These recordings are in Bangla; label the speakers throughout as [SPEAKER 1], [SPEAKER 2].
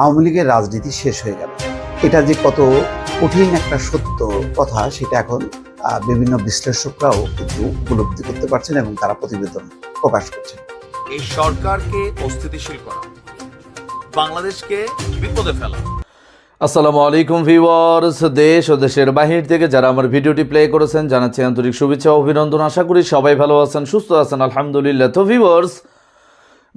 [SPEAKER 1] আওয়ামী লীগের রাজনীতি শেষ হয়ে গেল এটা যে কত কঠিন একটা সত্য কথা সেটা এখন বিভিন্ন বিশ্লেষকরাও কিন্তু উপলব্ধি করতে পারছেন এবং তারা প্রতিবেদন প্রকাশ করছেন এই সরকারকে অস্থিতিশীল করা বাংলাদেশকে বিপদে ফেলা আসসালামু আলাইকুম ভিওয়ার্স দেশ ও দেশের বাহির থেকে যারা আমার ভিডিওটি প্লে করেছেন জানাচ্ছি আন্তরিক শুভেচ্ছা অভিনন্দন আশা করি সবাই ভালো আছেন সুস্থ আছেন আলহামদুলিল্লাহ তো ভিওয়ার্স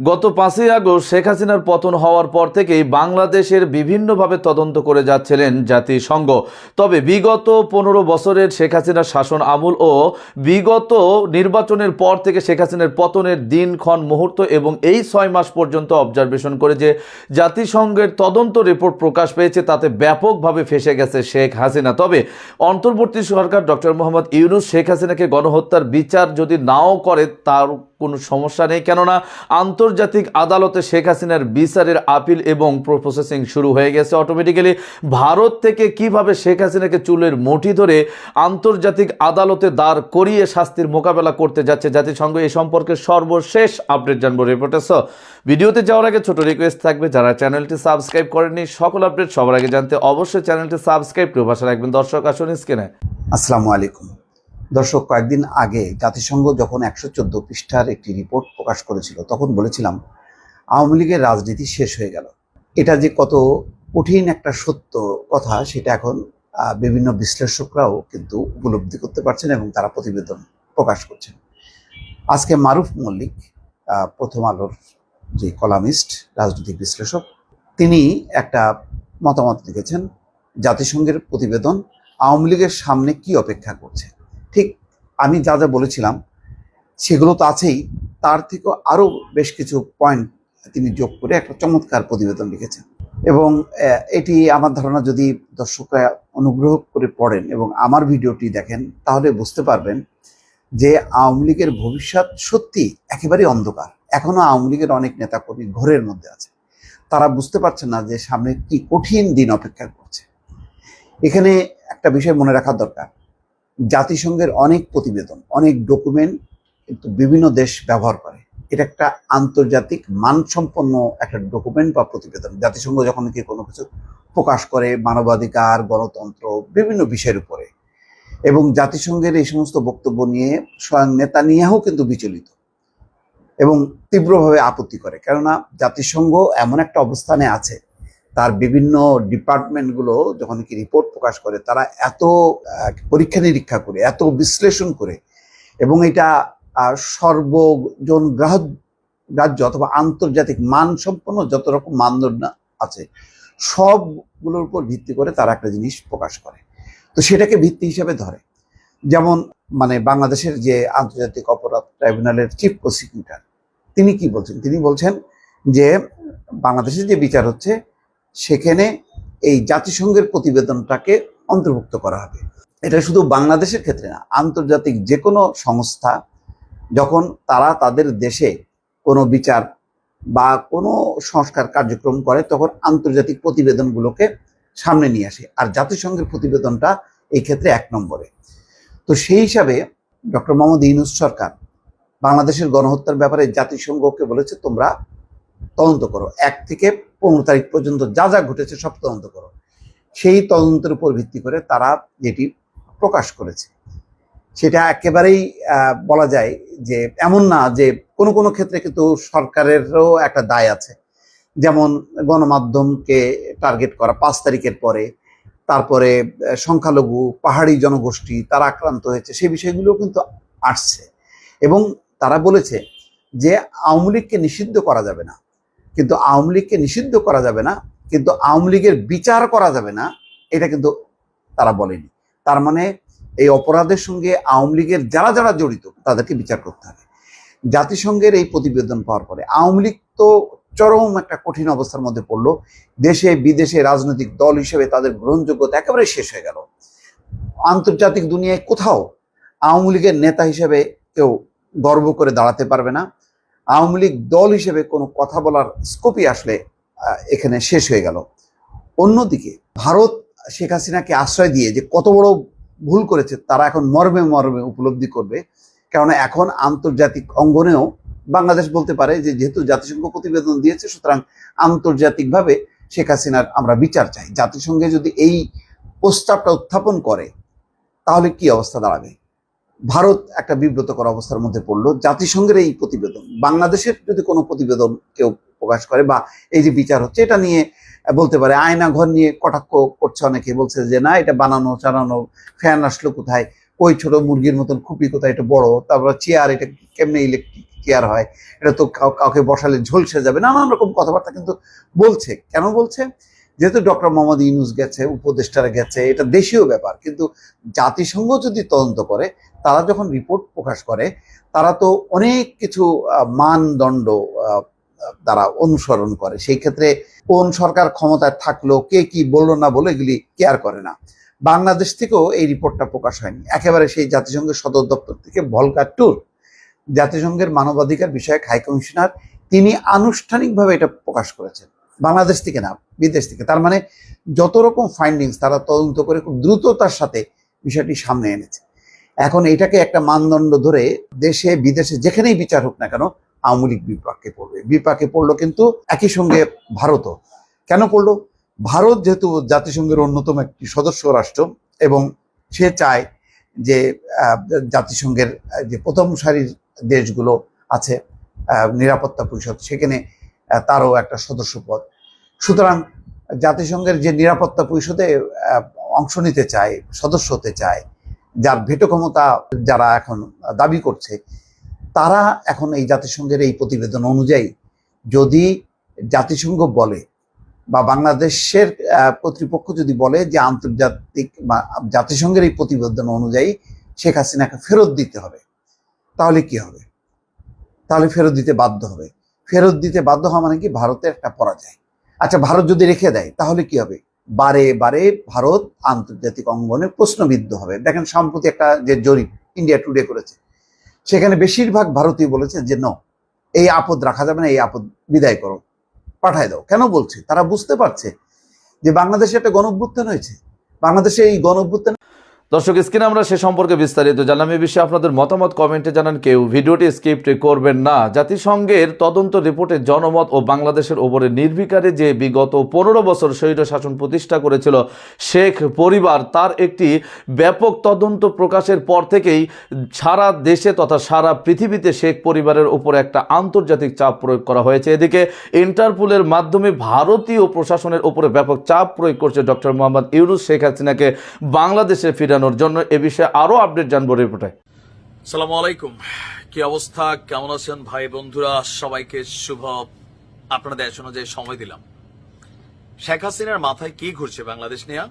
[SPEAKER 1] গত পাঁচই আগস্ট শেখ হাসিনার পতন হওয়ার পর থেকেই বাংলাদেশের বিভিন্নভাবে তদন্ত করে যাচ্ছিলেন জাতিসংঘ তবে বিগত পনেরো বছরের শেখ হাসিনার শাসন আমল ও বিগত নির্বাচনের পর থেকে শেখ হাসিনার পতনের দিনক্ষণ মুহূর্ত এবং এই ছয় মাস পর্যন্ত অবজারভেশন করে যে জাতিসংঘের তদন্ত রিপোর্ট প্রকাশ পেয়েছে তাতে ব্যাপকভাবে ফেসে গেছে শেখ হাসিনা তবে অন্তর্বর্তী সরকার ডক্টর মোহাম্মদ ইউনুস শেখ হাসিনাকে গণহত্যার বিচার যদি নাও করে তার কোনো সমস্যা নেই কেননা আন্তর্জাতিক আদালতে শেখ হাসিনার বিচারের আপিল এবং প্রসেসিং শুরু হয়ে গেছে অটোমেটিক্যালি ভারত থেকে কিভাবে শেখ হাসিনাকে চুলের মুঠি ধরে আন্তর্জাতিক আদালতে দাঁড় করিয়ে শাস্তির মোকাবেলা করতে যাচ্ছে জাতিসংঘ এ সম্পর্কে সর্বশেষ আপডেট জানবো রিপোর্টার্স ভিডিওতে যাওয়ার আগে ছোট রিকোয়েস্ট থাকবে যারা চ্যানেলটি সাবস্ক্রাইব করেননি সকল আপডেট সবার আগে জানতে অবশ্যই চ্যানেলটি সাবস্ক্রাইব করে পাশে রাখবেন দর্শক আসুন স্ক্রিনে আসসালামু আলাইকুম দর্শক কয়েকদিন আগে জাতিসংঘ যখন একশো চোদ্দ পৃষ্ঠার একটি রিপোর্ট প্রকাশ করেছিল তখন বলেছিলাম আওয়ামী লীগের রাজনীতি শেষ হয়ে গেল এটা যে কত কঠিন একটা সত্য কথা সেটা এখন বিভিন্ন বিশ্লেষকরাও কিন্তু উপলব্ধি করতে পারছেন এবং তারা প্রতিবেদন প্রকাশ করছেন আজকে মারুফ মল্লিক প্রথম আলোর যে কলামিস্ট রাজনৈতিক বিশ্লেষক তিনি একটা মতামত লিখেছেন জাতিসংঘের প্রতিবেদন আওয়ামী লীগের সামনে কি অপেক্ষা করছে ঠিক আমি যা যা বলেছিলাম সেগুলো তো আছেই তার থেকেও আরও বেশ কিছু পয়েন্ট তিনি যোগ করে একটা চমৎকার প্রতিবেদন লিখেছেন এবং এটি আমার ধারণা যদি দর্শকরা অনুগ্রহ করে পড়েন এবং আমার ভিডিওটি দেখেন তাহলে বুঝতে পারবেন যে আওয়ামী লীগের ভবিষ্যৎ সত্যি একেবারেই অন্ধকার এখনও আওয়ামী লীগের অনেক নেতাকর্মী ঘোরের মধ্যে আছে তারা বুঝতে পারছে না যে সামনে কি কঠিন দিন অপেক্ষা করছে এখানে একটা বিষয় মনে রাখা দরকার জাতিসংঘের অনেক প্রতিবেদন অনেক ডকুমেন্ট কিন্তু বিভিন্ন দেশ ব্যবহার করে এটা একটা আন্তর্জাতিক মানসম্পন্ন একটা ডকুমেন্ট বা প্রতিবেদন জাতিসংঘ যখন কি কোনো কিছু প্রকাশ করে মানবাধিকার গণতন্ত্র বিভিন্ন বিষয়ের উপরে এবং জাতিসংঘের এই সমস্ত বক্তব্য নিয়ে স্বয়ং নেতা নিয়েও কিন্তু বিচলিত এবং তীব্রভাবে আপত্তি করে কেননা জাতিসংঘ এমন একটা অবস্থানে আছে তার বিভিন্ন ডিপার্টমেন্টগুলো যখন কি রিপোর্ট প্রকাশ করে তারা এত পরীক্ষা নিরীক্ষা করে এত বিশ্লেষণ করে এবং এটা সর্বজন গ্রাহ রাজ্য অথবা আন্তর্জাতিক মানসম্পন্ন যত রকম মানদণ্ড আছে সবগুলোর উপর ভিত্তি করে তারা একটা জিনিস প্রকাশ করে তো সেটাকে ভিত্তি হিসাবে ধরে যেমন মানে বাংলাদেশের যে আন্তর্জাতিক অপরাধ ট্রাইব্যুনালের চিফ প্রসিকিউটার তিনি কি বলছেন তিনি বলছেন যে বাংলাদেশে যে বিচার হচ্ছে সেখানে এই জাতিসংঘের প্রতিবেদনটাকে অন্তর্ভুক্ত করা হবে এটা শুধু বাংলাদেশের ক্ষেত্রে না আন্তর্জাতিক যে কোনো সংস্থা যখন তারা তাদের দেশে কোনো বিচার বা কোনো সংস্কার কার্যক্রম করে তখন আন্তর্জাতিক প্রতিবেদনগুলোকে সামনে নিয়ে আসে আর জাতিসংঘের প্রতিবেদনটা এই ক্ষেত্রে এক নম্বরে তো সেই হিসাবে ডক্টর মোহাম্মদ ইউনুস সরকার বাংলাদেশের গণহত্যার ব্যাপারে জাতিসংঘকে বলেছে তোমরা তদন্ত করো এক থেকে পনেরো তারিখ পর্যন্ত যা যা ঘটেছে সব তদন্ত করো সেই তদন্তের উপর ভিত্তি করে তারা যেটি প্রকাশ করেছে সেটা একেবারেই বলা যায় যে এমন না যে কোনো কোনো ক্ষেত্রে কিন্তু সরকারেরও একটা দায় আছে যেমন গণমাধ্যমকে টার্গেট করা পাঁচ তারিখের পরে তারপরে সংখ্যালঘু পাহাড়ি জনগোষ্ঠী তারা আক্রান্ত হয়েছে সেই বিষয়গুলো কিন্তু আসছে এবং তারা বলেছে যে আওয়ামী লীগকে নিষিদ্ধ করা যাবে না কিন্তু আওয়ামী লীগকে নিষিদ্ধ করা যাবে না কিন্তু আওয়ামী লীগের বিচার করা যাবে না এটা কিন্তু তারা বলেনি তার মানে এই অপরাধের সঙ্গে আওয়ামী লীগের যারা যারা জড়িত তাদেরকে বিচার করতে হবে জাতিসংঘের এই প্রতিবেদন পাওয়ার পরে আওয়ামী লীগ তো চরম একটা কঠিন অবস্থার মধ্যে পড়লো দেশে বিদেশে রাজনৈতিক দল হিসেবে তাদের গ্রহণযোগ্যতা একেবারে শেষ হয়ে গেল আন্তর্জাতিক দুনিয়ায় কোথাও আওয়ামী লীগের নেতা হিসেবে কেউ গর্ব করে দাঁড়াতে পারবে না আওয়ামী লীগ দল হিসেবে কোনো কথা বলার স্কোপই আসলে এখানে শেষ হয়ে গেল অন্যদিকে ভারত শেখ হাসিনাকে আশ্রয় দিয়ে যে কত বড় ভুল করেছে তারা এখন মর্মে মর্মে উপলব্ধি করবে কারণ এখন আন্তর্জাতিক অঙ্গনেও বাংলাদেশ বলতে পারে যে যেহেতু জাতিসংঘ প্রতিবেদন দিয়েছে সুতরাং আন্তর্জাতিকভাবে শেখ হাসিনার আমরা বিচার চাই জাতিসংঘে যদি এই প্রস্তাবটা উত্থাপন করে তাহলে কি অবস্থা দাঁড়াবে ভারত একটা বিব্রতকর অবস্থার মধ্যে পড়লো জাতিসংঘের এই প্রতিবেদন বাংলাদেশের যদি কোনো প্রতিবেদন কেউ প্রকাশ করে বা এই যে বিচার হচ্ছে এটা নিয়ে বলতে পারে আয়না ঘর নিয়ে কটাক্ষ করছে অনেকে বলছে যে না এটা বানানো চালানো ফ্যান আসলো কোথায় ওই ছোট মুরগির মতন খুপি কোথায় এটা বড় তারপর চেয়ার এটা কেমনে ইলেকট্রিক চেয়ার হয় এটা তো কাউকে বসালে ঝলসে যাবে নানান রকম কথাবার্তা কিন্তু বলছে কেন বলছে যেহেতু ডক্টর মোহাম্মদ ইউনুস গেছে উপদেষ্টারা গেছে এটা দেশীয় ব্যাপার কিন্তু জাতিসংঘ যদি তদন্ত করে তারা যখন রিপোর্ট প্রকাশ করে তারা তো অনেক কিছু মানদণ্ড তারা অনুসরণ করে সেই ক্ষেত্রে কোন সরকার ক্ষমতায় থাকলো কে কি বললো না বলে এগুলি কেয়ার করে না বাংলাদেশ থেকেও এই রিপোর্টটা প্রকাশ হয়নি একেবারে সেই জাতিসংঘের সদর দপ্তর থেকে ভলকার ট্যুর জাতিসংঘের মানবাধিকার বিষয়ক হাই কমিশনার তিনি আনুষ্ঠানিকভাবে এটা প্রকাশ করেছেন বাংলাদেশ থেকে না বিদেশ থেকে তার মানে যত রকম ফাইন্ডিংস তারা তদন্ত করে খুব দ্রুততার সাথে বিষয়টি সামনে এনেছে এখন এটাকে একটা মানদণ্ড ধরে দেশে বিদেশে যেখানেই বিচার হোক না কেন আওয়ামী লীগ বিপাকে পড়বে বিপাকে পড়লো কিন্তু একই সঙ্গে ভারতও কেন পড়লো ভারত যেহেতু জাতিসংঘের অন্যতম একটি সদস্য রাষ্ট্র এবং সে চায় যে জাতিসংঘের যে প্রথম সারির দেশগুলো আছে নিরাপত্তা পরিষদ সেখানে তারও একটা সদস্য পদ সুতরাং জাতিসংঘের যে নিরাপত্তা পরিষদে অংশ নিতে চায় সদস্য হতে চায় যার ভেটো ক্ষমতা যারা এখন দাবি করছে তারা এখন এই জাতিসংঘের এই প্রতিবেদন অনুযায়ী যদি জাতিসংঘ বলে বা বাংলাদেশের কর্তৃপক্ষ যদি বলে যে আন্তর্জাতিক বা জাতিসংঘের এই প্রতিবেদন অনুযায়ী শেখ হাসিনাকে ফেরত দিতে হবে তাহলে কি হবে তাহলে ফেরত দিতে বাধ্য হবে ফেরত দিতে বাধ্য হওয়া মানে কি ভারতের একটা পরাজয় আচ্ছা ভারত যদি রেখে দেয় তাহলে কি হবে বারে বারে ভারত আন্তর্জাতিক অঙ্গনে প্রশ্নবিদ্ধ হবে দেখেন সম্প্রতি একটা যে জরিপ ইন্ডিয়া টুডে করেছে সেখানে বেশিরভাগ ভারতীয় বলেছে যে ন এই আপদ রাখা যাবে না এই আপদ বিদায় করো পাঠায় দাও কেন বলছে তারা বুঝতে পারছে যে বাংলাদেশে একটা গণ হয়েছে বাংলাদেশে এই গণ দর্শক স্ক্রিনে আমরা সে সম্পর্কে বিস্তারিত জানলাম এ বিষয়ে আপনাদের মতামত কমেন্টে জানান কেউ ভিডিওটি স্কিপ করবেন না জাতিসংঘের তদন্ত রিপোর্টে জনমত ও বাংলাদেশের ওপরে নির্বিকারে যে বিগত পনেরো বছর স্বৈর শাসন প্রতিষ্ঠা করেছিল শেখ পরিবার তার একটি ব্যাপক তদন্ত প্রকাশের পর থেকেই সারা দেশে তথা সারা পৃথিবীতে শেখ পরিবারের ওপর একটা আন্তর্জাতিক চাপ প্রয়োগ করা হয়েছে এদিকে ইন্টারপোলের মাধ্যমে ভারতীয় প্রশাসনের ওপরে ব্যাপক চাপ প্রয়োগ করছে ডক্টর মোহাম্মদ ইউনুস শেখ হাসিনাকে বাংলাদেশে ফিরে জানোর জন্য এ বিষয়ে আরো আপডেট জানবো রিপোর্টে সালাম আলাইকুম কি অবস্থা কেমন আছেন ভাই বন্ধুরা সবাইকে শুভ আপনাদের দেশ যে সময় দিলাম শেখ হাসিনার মাথায় কি ঘুরছে বাংলাদেশ নিয়ে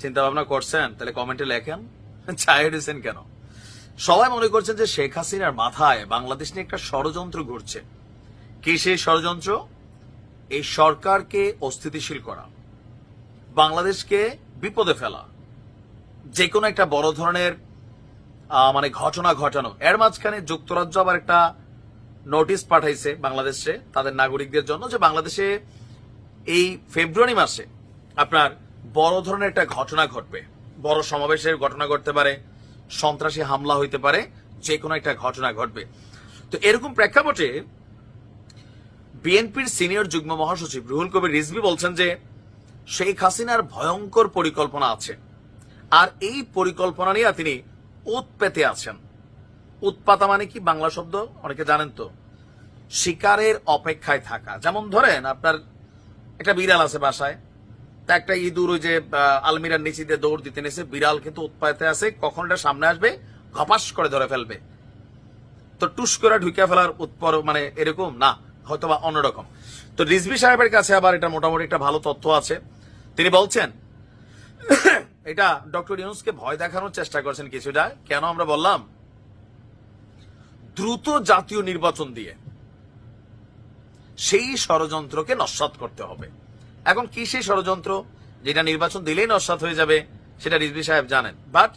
[SPEAKER 1] চিন্তা ভাবনা করছেন তাহলে কমেন্টে লেখেন চায় দিয়েছেন কেন সবাই মনে করছেন যে শেখ হাসিনার মাথায় বাংলাদেশ নিয়ে একটা ষড়যন্ত্র ঘুরছে কি সেই ষড়যন্ত্র এই সরকারকে অস্থিতিশীল করা বাংলাদেশকে বিপদে ফেলা যে কোনো একটা বড় ধরনের মানে ঘটনা ঘটানো এর মাঝখানে যুক্তরাজ্য আবার একটা নোটিশ পাঠাইছে বাংলাদেশে তাদের নাগরিকদের জন্য যে বাংলাদেশে এই ফেব্রুয়ারি মাসে আপনার বড় ধরনের একটা ঘটনা ঘটবে বড় সমাবেশের ঘটনা ঘটতে পারে সন্ত্রাসী হামলা হইতে পারে যে কোনো একটা ঘটনা ঘটবে তো এরকম প্রেক্ষাপটে বিএনপির সিনিয়র যুগ্ম মহাসচিব রুহুল কবির রিজভি বলছেন যে শেখ হাসিনার ভয়ঙ্কর পরিকল্পনা আছে আর এই পরিকল্পনা নিয়ে তিনি উৎপেতে আছেন উৎপাতা মানে কি বাংলা শব্দ অনেকে জানেন তো শিকারের অপেক্ষায় থাকা যেমন ধরেন আপনার একটা বিড়াল আছে বাসায় তা একটা ইঁদুর ওই যে আলমিরার নিচে দিয়ে দৌড় দিতে নেছে বিড়াল কিন্তু উৎপাতে আছে কখন এটা সামনে আসবে ঘপাস করে ধরে ফেলবে তো টুস করে ঢুকে ফেলার উৎপর মানে এরকম না হয়তো বা অন্যরকম তো রিজবি সাহেবের কাছে আবার এটা মোটামুটি একটা ভালো তথ্য আছে তিনি বলছেন এটা ডক্টর ইউনুসকে ভয় দেখানোর চেষ্টা করছেন কিছুটা কেন আমরা বললাম দ্রুত জাতীয় নির্বাচন দিয়ে সেই ষড়যন্ত্রকে নস্বাত করতে হবে এখন কি সেই ষড়যন্ত্র যেটা নির্বাচন দিলেই নস্বাত হয়ে যাবে সেটা রিজবি সাহেব জানেন বাট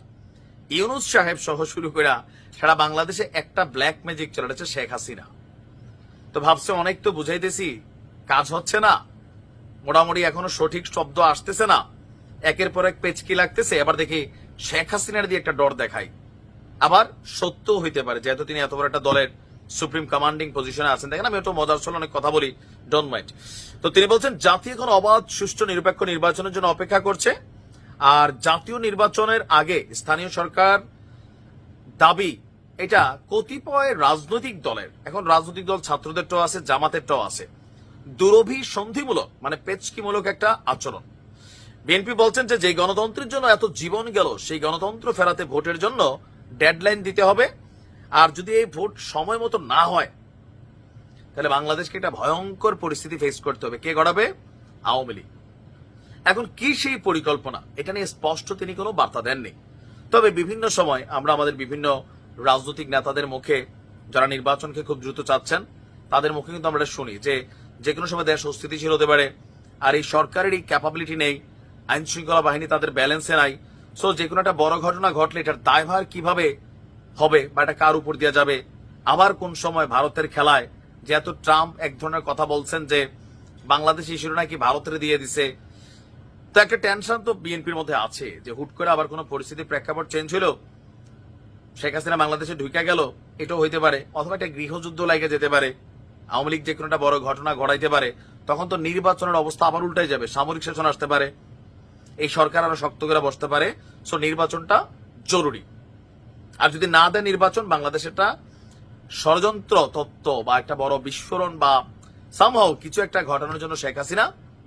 [SPEAKER 1] ইউনুস সাহেব সহ শুরু করে সারা বাংলাদেশে একটা ব্ল্যাক ম্যাজিক চলে শেখ হাসিনা তো ভাবছে অনেক তো বুঝাইতেছি কাজ হচ্ছে না মোটামুটি এখনো সঠিক শব্দ আসতেছে না একের পর এক পেচকি লাগতেছে এবার দেখি শেখ হাসিনার দিয়ে একটা ডর দেখায় আবার সত্য হইতে পারে যেহেতু তিনি এত বড় একটা দলের সুপ্রিম কমান্ডিং পজিশনে আছেন দেখেন আমি একটু মজার চলে অনেক কথা বলি ডন মাইট তো তিনি বলছেন জাতি এখন অবাধ সুষ্ঠু নিরপেক্ষ নির্বাচনের জন্য অপেক্ষা করছে আর জাতীয় নির্বাচনের আগে স্থানীয় সরকার দাবি এটা কতিপয় রাজনৈতিক দলের এখন রাজনৈতিক দল ছাত্রদেরটাও আছে জামাতেরটাও আছে দুরভি সন্ধিমূলক মানে পেচকিমূলক একটা আচরণ বিএনপি বলছেন যে যে গণতন্ত্রের জন্য এত জীবন গেল সেই গণতন্ত্র ফেরাতে ভোটের জন্য ডেডলাইন দিতে হবে আর যদি এই ভোট সময় মতো না হয় তাহলে বাংলাদেশকে একটা ভয়ঙ্কর পরিস্থিতি ফেস করতে হবে কে গড়াবে আওয়ামী লীগ এখন কি সেই পরিকল্পনা এটা নিয়ে স্পষ্ট তিনি কোনো বার্তা দেননি তবে বিভিন্ন সময় আমরা আমাদের বিভিন্ন রাজনৈতিক নেতাদের মুখে যারা নির্বাচনকে খুব দ্রুত চাচ্ছেন তাদের মুখে কিন্তু আমরা শুনি যে যে কোনো সময় দেশ অস্থিতিশীল হতে পারে আর এই সরকারের এই ক্যাপাবিলিটি নেই আইন শৃঙ্খলা বাহিনী তাদের ব্যালেন্সে নাই সো যে কোনো একটা বড় ঘটনা ঘটলে এটার দায়ভার কিভাবে হবে বা এটা কার উপর দেওয়া যাবে আবার কোন সময় ভারতের খেলায় যে এত ট্রাম্প এক ধরনের কথা বলছেন যে বাংলাদেশ ইস্যুর নাকি ভারতের দিয়ে দিছে তো একটা টেনশন তো বিএনপির মধ্যে আছে যে হুট করে আবার কোনো পরিস্থিতি প্রেক্ষাপট চেঞ্জ হইল শেখ হাসিনা বাংলাদেশে ঢুকে গেল এটাও হইতে পারে অথবা একটা গৃহযুদ্ধ লাগে যেতে পারে আওয়ামী লীগ যে কোনো একটা বড় ঘটনা ঘটাইতে পারে তখন তো নির্বাচনের অবস্থা আবার উল্টাই যাবে সামরিক শাসন আসতে পারে এই সরকার আরো শক্ত করে বসতে পারে সো নির্বাচনটা জরুরি আর যদি না দেয় নির্বাচন বাংলাদেশ একটা ষড়যন্ত্র তত্ত্ব বা একটা বড় বিস্ফোরণ বা সামহাও কিছু একটা ঘটানোর জন্য শেখ হাসিনা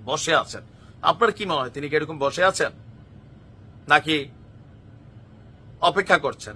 [SPEAKER 1] বসে আছেন আপনার কি মনে হয় তিনি কি এরকম বসে আছেন নাকি অপেক্ষা করছেন